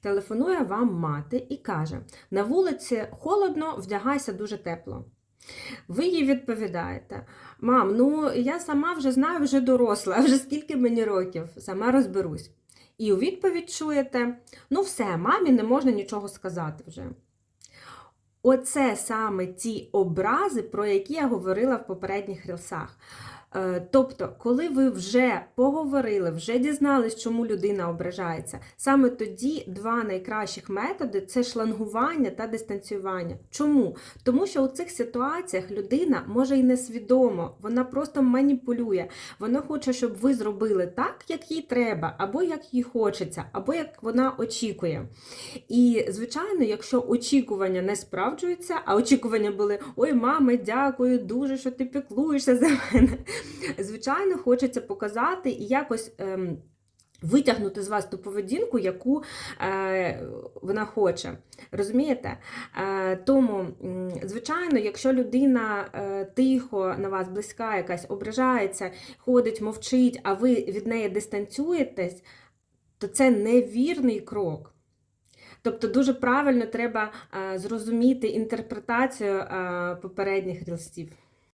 Телефонує вам мати і каже: на вулиці холодно, вдягайся дуже тепло. Ви їй відповідаєте: Мам, ну я сама вже знаю, вже доросла, вже скільки мені років, сама розберусь. І у відповідь чуєте: ну все, мамі не можна нічого сказати вже. Оце саме ті образи, про які я говорила в попередніх рілсах. Е, Тобто, коли ви вже поговорили, вже дізнались, чому людина ображається, саме тоді два найкращих методи це шлангування та дистанціювання. Чому? Тому що у цих ситуаціях людина може і несвідомо, вона просто маніпулює. Вона хоче, щоб ви зробили так, як їй треба, або як їй хочеться, або як вона очікує. І, звичайно, якщо очікування не справджуються, а очікування були: ой, мама, дякую дуже, що ти піклуєшся за мене. Звичайно, хочеться показати і якось. Ем, Витягнути з вас ту поведінку, яку е, вона хоче. Розумієте? Е, тому, звичайно, якщо людина е, тихо на вас близька, якась ображається, ходить, мовчить, а ви від неї дистанціюєтесь, то це невірний крок. Тобто дуже правильно треба е, зрозуміти інтерпретацію е, попередніх рілстів.